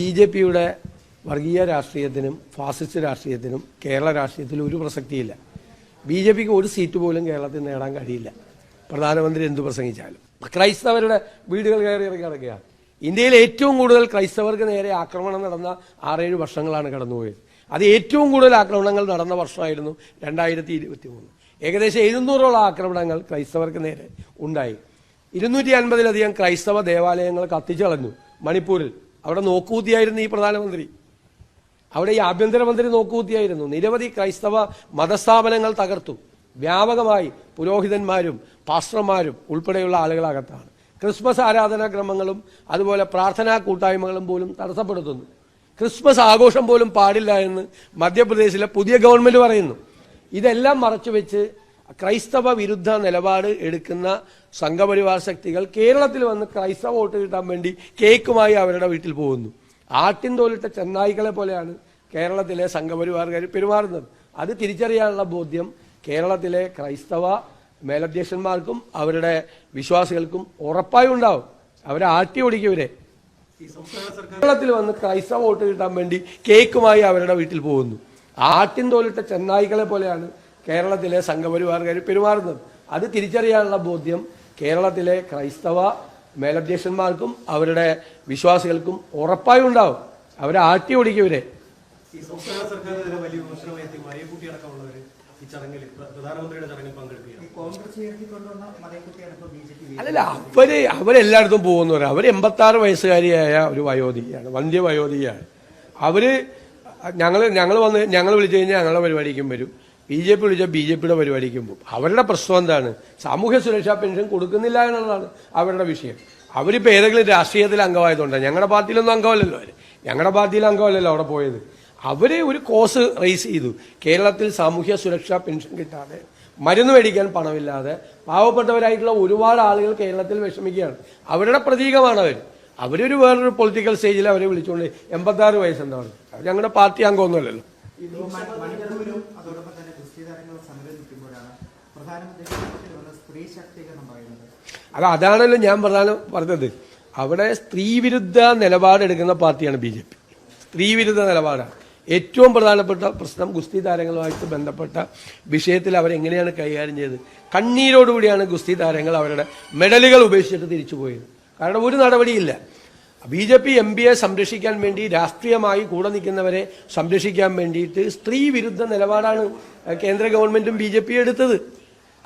B J പിയുടെ വർഗീയ രാഷ്ട്രീയത്തിനും fascist രാഷ്ട്രീയത്തിനും Kerala രാഷ്ട്രീയത്തിലും ഒരു പ്രസക്തിയില്ല. ബി ജെ പിക്ക് ഒരു സീറ്റ് പോലും കേരളത്തിൽ നേടാൻ കഴിയില്ല. പ്രധാനമന്ത്രി എന്തു പ്രസംഗിച്ചാലും. ക്രൈസ്തവരുടെ വീടുകൾ കയറി ഇറങ്ങി കിടക്കുകയാണ് ഇന്ത്യയിൽ ഏറ്റവും കൂടുതൽ ക്രൈസ്തവർക്ക് നേരെ ആക്രമണം നടന്ന ആറേഴ് വർഷങ്ങളാണ് കടന്നുപോയത്. അത് ഏറ്റവും കൂടുതൽ ആക്രമണങ്ങൾ നടന്ന വർഷമായിരുന്നു രണ്ടായിരത്തി ഇരുപത്തി മൂന്ന് ഏകദേശം എഴുന്നൂറോളം ആക്രമണങ്ങൾ ക്രൈസ്തവർക്ക് നേരെ ഉണ്ടായി. ഇരുന്നൂറ്റി അൻപതിലധികം ക്രൈസ്തവ ദേവാലയങ്ങൾ കത്തിച്ചു കളഞ്ഞു മണിപ്പൂരിൽ. അവിടെ നോക്കുകൂത്തിയായിരുന്നു ഈ പ്രധാനമന്ത്രി. അവിടെ ഈ ആഭ്യന്തരമന്ത്രി നോക്കുകൂത്തിയായിരുന്നു നിരവധി ക്രൈസ്തവ മതസ്ഥാപനങ്ങൾ തകർത്തു. വ്യാപകമായി പുരോഹിതന്മാരും പാസ്റ്റർമാരും ഉൾപ്പെടെയുള്ള ആളുകളകത്താണ്. ക്രിസ്മസ് ആരാധനാക്രമങ്ങളും അതുപോലെ പ്രാർത്ഥനാ കൂട്ടായ്മകളും പോലും തടസ്സപ്പെടുത്തുന്നു. ക്രിസ്മസ് ആഘോഷം പോലും പാടില്ല എന്ന് മധ്യപ്രദേശിലെ പുതിയ ഗവൺമെന്റ് പറയുന്നു. ഇതെല്ലാം മറച്ചുവെച്ച് ക്രൈസ്തവ വിരുദ്ധ നിലപാട് എടുക്കുന്ന സംഘപരിവാർ ശക്തികൾ കേരളത്തിൽ വന്ന് ക്രൈസ്തവ വോട്ട് കിട്ടാൻ വേണ്ടി കേക്കുമായി അവരുടെ വീട്ടിൽ പോകുന്നു. ആട്ടിൻ തോലിട്ട ചെന്നായികളെ പോലെയാണ് കേരളത്തിലെ സംഘപരിവാറുകാർ പെരുമാറുന്നത്. അത് തിരിച്ചറിയാനുള്ള ബോധ്യം കേരളത്തിലെ ക്രൈസ്തവ മേലധ്യക്ഷന്മാർക്കും അവരുടെ വിശ്വാസികൾക്കും ഉറപ്പായി ഉണ്ടാവും. അവരെ ആട്ടി ഓടിക്കവരെ കേരളത്തിൽ വന്ന് ക്രൈസ്തവ വോട്ട് കിട്ടാൻ വേണ്ടി കേക്കുമായി അവരുടെ വീട്ടിൽ പോകുന്നു. ആട്ടിൻ തോലിട്ട ചെന്നായികളെ പോലെയാണ് കേരളത്തിലെ സംഘപരിവാറുകാർ പെരുമാറുന്നത്. അത് തിരിച്ചറിയാനുള്ള ബോധ്യം കേരളത്തിലെ ക്രൈസ്തവ മേലധ്യക്ഷന്മാർക്കും അവരുടെ വിശ്വാസികൾക്കും ഉറപ്പായും ഉണ്ടാവും. അവരെ ആട്ടി ഓടിക്കവരെ. അല്ലല്ല അവർ അവരെല്ലായിടത്തും പോകുന്നവര് അവർ എൺപത്തി ആറ് വയസ്സുകാരിയായ ഒരു വയോധികയാണ് വന്ധ്യ വയോധികയാണ് അവർ ഞങ്ങൾ ഞങ്ങൾ വന്ന് ഞങ്ങൾ വിളിച്ചു കഴിഞ്ഞാൽ ഞങ്ങളുടെ പരിപാടിക്കും വരും. ബി ജെ പി വിളിച്ചാൽ ബി ജെ പിയുടെ പരിപാടിക്കും പോകും. അവരുടെ പ്രശ്നം എന്താണ്? സാമൂഹ്യ സുരക്ഷാ പെൻഷൻ കൊടുക്കുന്നില്ല എന്നുള്ളതാണ് അവരുടെ വിഷയം. അവരിപ്പോൾ ഏതെങ്കിലും രാഷ്ട്രീയത്തിൽ അംഗമായതുകൊണ്ടാണ് ഞങ്ങളുടെ പാർട്ടിയിലൊന്നും അംഗമല്ലല്ലോ അവർ ഞങ്ങളുടെ പാർട്ടിയിൽ അംഗമല്ലല്ലോ അവിടെ പോയത്. അവരെ ഒരു കോസ് റേസ് ചെയ്തു. കേരളത്തിൽ സാമൂഹ്യ സുരക്ഷാ പെൻഷൻ കിട്ടാതെ മരുന്ന് മേടിക്കാൻ പണമില്ലാതെ പാവപ്പെട്ടവരായിട്ടുള്ള ഒരുപാട് ആളുകൾ കേരളത്തിൽ വിഷമിക്കുകയാണ്. അവരുടെ പ്രതീകമാണ് അവർ അവരൊരു വേറൊരു പൊളിറ്റിക്കൽ സ്റ്റേജിൽ അവരെ വിളിച്ചുകൊണ്ട് എൺപത്താറ് വയസ്സുണ്ടാവും അവർ ഞങ്ങളുടെ പാർട്ടി അംഗമൊന്നുമല്ലല്ലോ ഇപ്പോൾ മ- മണിപ്പൂരിലും അതോടൊപ്പം തന്നെ ഗുസ്തി താരങ്ങൾ സമരം നിൽക്കുമ്പോഴാണ് പ്രധാനമന്ത്രി കേരളത്തിൽ വന്ന സ്ത്രീ ശാക്തീകരണം പറയുന്നത് അത് അതാണല്ലോ ഞാൻ പ്രധാനം പറഞ്ഞത്. അവിടെ സ്ത്രീവിരുദ്ധ നിലപാടെടുക്കുന്ന പാർട്ടിയാണ് ബി ജെ പി. സ്ത്രീവിരുദ്ധ നിലപാടാണ്. ഏറ്റവും പ്രധാനപ്പെട്ട പ്രശ്നം ഗുസ്തി താരങ്ങളുമായിട്ട് ബന്ധപ്പെട്ട വിഷയത്തിൽ അവരെങ്ങനെയാണ് കൈകാര്യം ചെയ്തത്? കണ്ണീരോടുകൂടിയാണ് ഗുസ്തി താരങ്ങൾ അവരുടെ മെഡലുകൾ ഉപേക്ഷിച്ചിട്ട് തിരിച്ചു പോയത്. കാരണം ഒരു നടപടിയില്ല. ബി ജെ പി എം പിയെ സംരക്ഷിക്കാൻ വേണ്ടി രാഷ്ട്രീയമായി കൂടെ നിൽക്കുന്നവരെ സംരക്ഷിക്കാൻ വേണ്ടിയിട്ട് സ്ത്രീ വിരുദ്ധ നിലപാടാണ് കേന്ദ്ര ഗവൺമെന്റും ബി ജെ പി എടുത്തത്.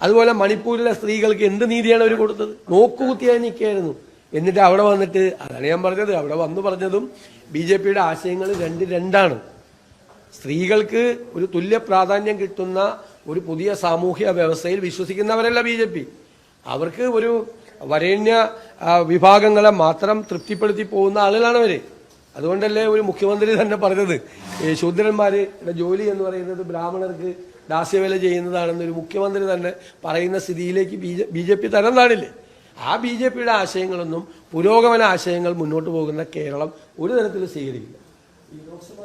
അതുപോലെ മണിപ്പൂരിലെ സ്ത്രീകൾക്ക് എന്ത് നീതിയാണ് അവർ കൊടുത്തത്? നോക്കുകുത്തിയായി നിൽക്കുകയായിരുന്നു. എന്നിട്ട് അവിടെ വന്നിട്ട് അതാണ് ഞാൻ പറഞ്ഞത് അവിടെ വന്നു പറഞ്ഞതും ബി ജെ പിയുടെ ആശയങ്ങൾ രണ്ട് രണ്ടാണ്. സ്ത്രീകൾക്ക് ഒരു തുല്യ പ്രാധാന്യം കിട്ടുന്ന ഒരു പുതിയ സാമൂഹ്യ വ്യവസ്ഥയിൽ വിശ്വസിക്കുന്നവരല്ല ബി ജെ പി അവർക്ക് ഒരു വരേണ്യ വിഭാഗങ്ങളെ മാത്രം തൃപ്തിപ്പെടുത്തി പോകുന്ന ആളുകളാണ് അവർ. അതുകൊണ്ടല്ലേ ഒരു മുഖ്യമന്ത്രി തന്നെ പറഞ്ഞത് ശൂദ്രന്മാരുടെ ജോലി എന്ന് പറയുന്നത് ബ്രാഹ്മണർക്ക് ദാസ്യവേല ചെയ്യുന്നതാണെന്ന് ഒരു മുഖ്യമന്ത്രി തന്നെ പറയുന്ന സ്ഥിതിയിലേക്ക് ബി ജെ പി തരം താണില്ലേ? ആ ബി ജെ പിയുടെ ആശയങ്ങളൊന്നും പുരോഗമന ആശയങ്ങൾ മുന്നോട്ട് പോകുന്ന കേരളം ഒരു തരത്തിൽ സ്വീകരിക്കില്ല. ഈ ലോക്സഭാ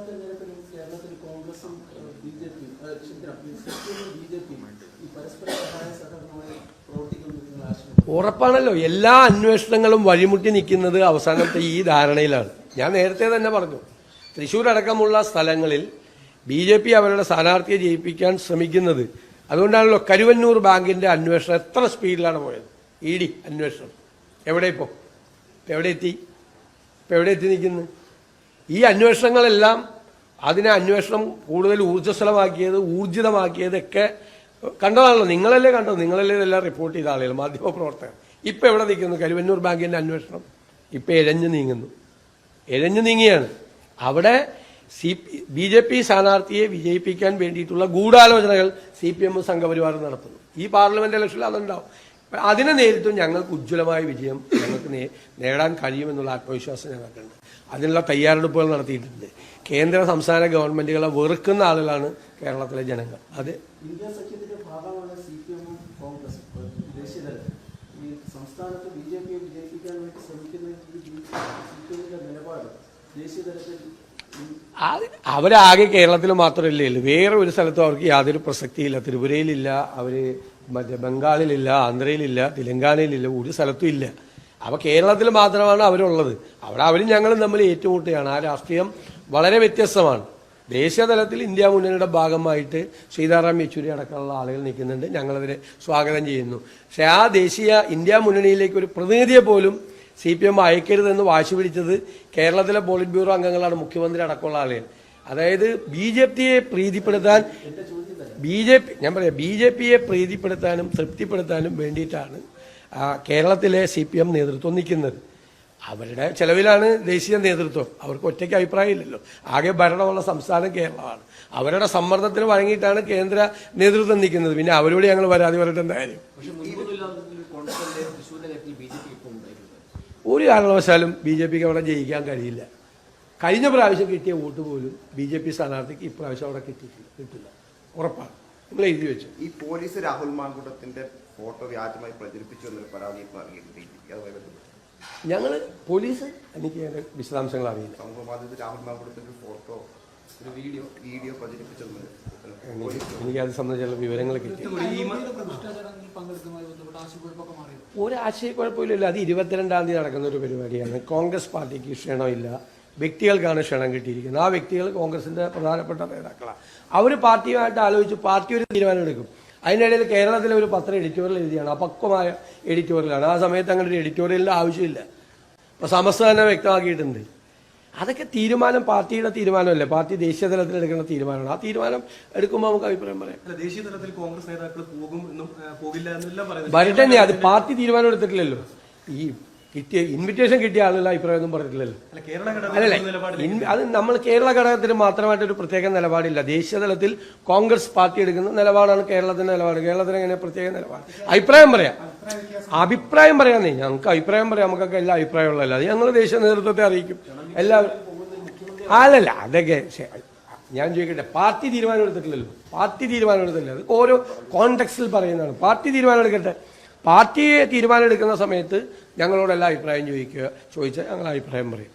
കേരളത്തിൽ കോൺഗ്രസും B J P B J P ഈ പരസ്പര സഹായ സഹകരണമായി പ്രവർത്തിക്കുന്നു ഉറപ്പാണല്ലോ. എല്ലാ അന്വേഷണങ്ങളും വഴിമുട്ടി നിൽക്കുന്നത് അവസാനത്തെ ഈ ധാരണയിലാണ്. ഞാൻ നേരത്തെ തന്നെ പറഞ്ഞു തൃശ്ശൂർ അടക്കമുള്ള സ്ഥലങ്ങളിൽ ബി ജെ പി അവരുടെ സ്ഥാനാർത്ഥിയെ ജയിപ്പിക്കാൻ ശ്രമിക്കുന്നത്. അതുകൊണ്ടാണല്ലോ കരുവന്നൂർ ബാങ്കിന്റെ അന്വേഷണം എത്ര സ്പീഡിലാണ് പോയത്. ഇ ഡി അന്വേഷണം. എവിടെ ഇപ്പോൾ ഇപ്പം എവിടെ എത്തി? ഇപ്പം എവിടെ എത്തി നിൽക്കുന്നു? ഈ അന്വേഷണങ്ങളെല്ലാം അതിനെ അന്വേഷണം കൂടുതൽ ഊർജസ്വലമാക്കിയത് ഊർജിതമാക്കിയതൊക്കെ കണ്ടതാണല്ലോ. നിങ്ങളല്ലേ കണ്ടത്? നിങ്ങളല്ലേ ഇതെല്ലാം റിപ്പോർട്ട് ചെയ്ത ആളുകൾ മാധ്യമപ്രവർത്തകർ. ഇപ്പം എവിടെ നിൽക്കുന്നു കരുവന്നൂർ ബാങ്കിന്റെ അന്വേഷണം? ഇപ്പം എഴഞ്ഞു നീങ്ങുന്നു. എഴഞ്ഞു നീങ്ങിയാണ്. അവിടെ സി ബി ജെ പി സ്ഥാനാർത്ഥിയെ വിജയിപ്പിക്കാൻ വേണ്ടിയിട്ടുള്ള ഗൂഢാലോചനകൾ സി പി എമ്മും സംഘപരിവാറും നടത്തുന്നു. ഈ പാർലമെന്റ് ഇലക്ഷനിൽ അതുണ്ടാവും. അതിനെ നേരിട്ടും ഞങ്ങൾക്ക് ഉജ്ജ്വലമായ വിജയം ഞങ്ങൾക്ക് നേടാൻ കഴിയുമെന്നുള്ള ആത്മവിശ്വാസം ഞങ്ങൾക്കുണ്ട്. അതിനുള്ള തയ്യാറെടുപ്പുകൾ നടത്തിയിട്ടുണ്ട്. കേന്ദ്ര സംസ്ഥാന ഗവൺമെന്റുകളെ വെറുക്കുന്ന ആളുകളാണ് കേരളത്തിലെ ജനങ്ങൾ. അത്. സംസ്ഥാനത്ത് ബി ജെ പിയെ വിജയിപ്പിക്കാൻ വേണ്ടി ശ്രമിക്കുന്ന ദേശീയ തലത്തിൽ അവരാകെ കേരളത്തിൽ മാത്രമല്ലേ ഉള്ളൂ. വേറെ ഒരു സ്ഥലത്തും അവർക്ക് യാതൊരു പ്രസക്തിയില്ല. ത്രിപുരയിലില്ല അവർ മറ്റേ ബംഗാളിലില്ല ആന്ധ്രയിലില്ല തെലങ്കാനയിലില്ല ഒരു സ്ഥലത്തും ഇല്ല. അപ്പോൾ കേരളത്തിൽ മാത്രമാണ് അവരുള്ളത്. അവിടെ അവരും ഞങ്ങളും തമ്മിൽ ഏറ്റുമുട്ടുകയാണ്. ആ രാഷ്ട്രീയം വളരെ വ്യത്യസ്തമാണ്. ദേശീയ തലത്തിൽ ഇന്ത്യ മുന്നണിയുടെ ഭാഗമായിട്ട് സീതാറാം യെച്ചൂരി അടക്കമുള്ള ആളുകൾ നിൽക്കുന്നുണ്ട്. ഞങ്ങളതിനെ സ്വാഗതം ചെയ്യുന്നു. പക്ഷേ ആ ദേശീയ ഇന്ത്യ മുന്നണിയിലേക്ക് ഒരു പ്രതിനിധിയെ പോലും സി പി എം അയക്കരുതെന്ന് വാശി പിടിച്ചത് കേരളത്തിലെ പോളിറ്റ് ബ്യൂറോ അംഗങ്ങളാണ് മുഖ്യമന്ത്രി അടക്കമുള്ള ആളുകൾ. അതായത് ബി ജെ പിയെ പ്രീതിപ്പെടുത്താൻ ബി ജെ പി ഞാൻ പറയാം ബി ജെ പിയെ പ്രീതിപ്പെടുത്താനും തൃപ്തിപ്പെടുത്താനും വേണ്ടിയിട്ടാണ് കേരളത്തിലെ സി പി എം നേതൃത്വം നിൽക്കുന്നത്. അവരുടെ ചെലവിലാണ് ദേശീയ നേതൃത്വം. അവർക്ക് ഒറ്റയ്ക്ക് അഭിപ്രായമില്ലല്ലോ ആകെ ഭരണമുള്ള സംസ്ഥാനം കേരളമാണ്. അവരുടെ സമ്മർദ്ദത്തിന് വഴങ്ങിയിട്ടാണ് കേന്ദ്ര നേതൃത്വം നിൽക്കുന്നത്. പിന്നെ അവരോട് ഞങ്ങൾ പരാതി എന്തായാലും പക്ഷെ മുൻപൊന്നുമില്ലാത്ത കോൺഗ്രസിന്റെ തൃശ്ശൂരിലെ കാര്യത്തിൽ ബി ജെ പി ഇപ്പോൾ ഉണ്ടായിരുന്നത് ഒരു കാരണവശാലും ബി ജെ പിക്ക് അവിടെ ജയിക്കാൻ കഴിയില്ല. കഴിഞ്ഞ പ്രാവശ്യം കിട്ടിയ വോട്ട് പോലും ബി ജെ പി സ്ഥാനാർത്ഥിക്ക് ഇപ്രാവശ്യം അവിടെ കിട്ടിയിട്ടില്ല കിട്ടില്ല. ഉറപ്പാണ്. നിങ്ങൾ എഴുതി വെച്ചു. ഈ പോലീസ് രാഹുൽ മാങ്കുട്ടത്തിന്റെ ഫോട്ടോ വ്യാജമായി പ്രചരിപ്പിച്ചു എന്നൊരു പരാതി ഞങ്ങൾ പോലീസ് എനിക്ക് അതിന്റെ വിശദാംശങ്ങൾ അറിയില്ല. രാഹുൽ മാങ്കുട്ടത്തിന്റെ ഫോട്ടോ ഒരു വീഡിയോ വീഡിയോ പ്രചരിപ്പിച്ചെന്ന് പോലീസ് എനിക്ക് അത് സംബന്ധിച്ചുള്ള വിവരങ്ങൾ കിട്ടി. ഒരു ആശയക്കുഴപ്പമില്ലല്ലോ. അത് ഇരുപത്തിരണ്ടാം തീയതി നടക്കുന്ന ഒരു പരിപാടിയാണ്. കോൺഗ്രസ് പാർട്ടിക്ക് ക്ഷണമില്ല വ്യക്തികൾക്കാണ് ക്ഷണം കിട്ടിയിരിക്കുന്നത്. ആ വ്യക്തികൾ കോൺഗ്രസിന്റെ പ്രധാനപ്പെട്ട നേതാക്കളാണ്. അവർ പാർട്ടിയുമായിട്ട് ആലോചിച്ച് പാർട്ടി ഒരു തീരുമാനം എടുക്കും. അതിനിടയിൽ കേരളത്തിലെ ഒരു പത്രം എഡിറ്റോറിയൽ എഴുതിയാണ്. അപക്വമായ എഡിറ്റോറിയലാണ് ആ സമയത്ത് അങ്ങനെ ഒരു എഡിറ്റോറിയലിന്റെ ആവശ്യമില്ല. അപ്പോൾ സമസ്ത തന്നെ വ്യക്തമാക്കിയിട്ടുണ്ട്. അതൊക്കെ തീരുമാനം പാർട്ടിയുടെ തീരുമാനമല്ലേ? പാർട്ടി ദേശീയ തലത്തിൽ എടുക്കുന്ന തീരുമാനമാണ്. ആ തീരുമാനം എടുക്കുമ്പോൾ നമുക്ക് അഭിപ്രായം പറയാം. ദേശീയ തലത്തിൽ കോൺഗ്രസ് നേതാക്കൾ പോകും എന്നും ആ, പോകില്ല എന്നെല്ലാം പറയുന്നത് വരട്ടെ തന്നെ അത് പാർട്ടി തീരുമാനം എടുത്തിട്ടില്ലല്ലോ. ഈ കിട്ടിയ ഇൻവിറ്റേഷൻ കിട്ടിയ ആളുകൾ അഭിപ്രായം ഒന്നും പറഞ്ഞിട്ടില്ലല്ലോ. അല്ലല്ലേ അത് നമ്മൾ കേരള ഘടകത്തിന് മാത്രമായിട്ട് ഒരു പ്രത്യേക നിലപാടില്ല. ദേശീയ തലത്തിൽ കോൺഗ്രസ് പാർട്ടി എടുക്കുന്ന നിലപാടാണ് കേരളത്തിന്റെ നിലപാട്. കേരളത്തിന് എങ്ങനെ പ്രത്യേക നിലപാട്? അഭിപ്രായം പറയാം. അഭിപ്രായം പറയാന്നേ ഞങ്ങൾക്ക് അഭിപ്രായം പറയാം. നമുക്കൊക്കെ എല്ലാ അഭിപ്രായമുള്ളതല്ല? അത് ഞങ്ങൾ ദേശീയ നേതൃത്വത്തെ അറിയിക്കും. എല്ലാവരും അല്ലല്ല അതൊക്കെ ഞാൻ ചോദിക്കട്ടെ പാർട്ടി തീരുമാനം എടുത്തിട്ടില്ലല്ലോ. പാർട്ടി തീരുമാനം എടുത്തില്ല അത് ഓരോ കോണ്ടെക്സ്റ്റിൽ പറയുന്നതാണ്. പാർട്ടി തീരുമാനം എടുക്കട്ടെ. പാർട്ടി തീരുമാനം എടുക്കുന്ന സമയത്ത് ഞങ്ങളോടെല്ലാം അഭിപ്രായം ചോദിക്കുക ചോദിച്ചാൽ ഞങ്ങൾ അഭിപ്രായം പറയും.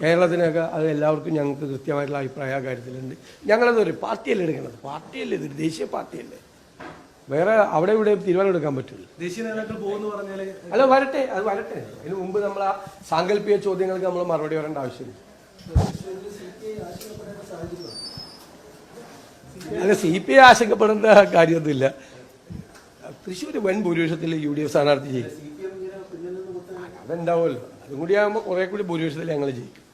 കേരളത്തിനൊക്കെ അത് എല്ലാവർക്കും ഞങ്ങൾക്ക് കൃത്യമായിട്ടുള്ള അഭിപ്രായ കാര്യത്തിലുണ്ട്. ഞങ്ങളത് പറയും പാർട്ടിയല്ലേ എടുക്കുന്നത് പാർട്ടിയല്ലേ ഇത് ദേശീയ പാർട്ടിയല്ലേ? വേറെ അവിടെ ഇവിടെ തീരുമാനം എടുക്കാൻ പറ്റില്ല. ദേശീയ നേതാക്കൾ പോകുന്നു പറഞ്ഞാൽ അല്ല വരട്ടെ അത് വരട്ടെ. അതിന് മുമ്പ് നമ്മൾ ആ സാങ്കല്പിക ചോദ്യങ്ങൾക്ക് നമ്മൾ മറുപടി പറയേണ്ട ആവശ്യമില്ല. അല്ല സി പി ഐ ആശങ്കപ്പെടേണ്ട കാര്യമൊന്നുമില്ല. തൃശ്ശൂർ വൻ ഭൂരിപക്ഷത്തിൽ യു ഡി എഫ് സ്ഥാനാർത്ഥി ജയിക്കും അതുണ്ടാവുമല്ലോ അതും കൂടി ആകുമ്പോൾ കുറെ കൂടി ഭൂരിപക്ഷത്തിൽ ഞങ്ങൾ ജയിക്കും.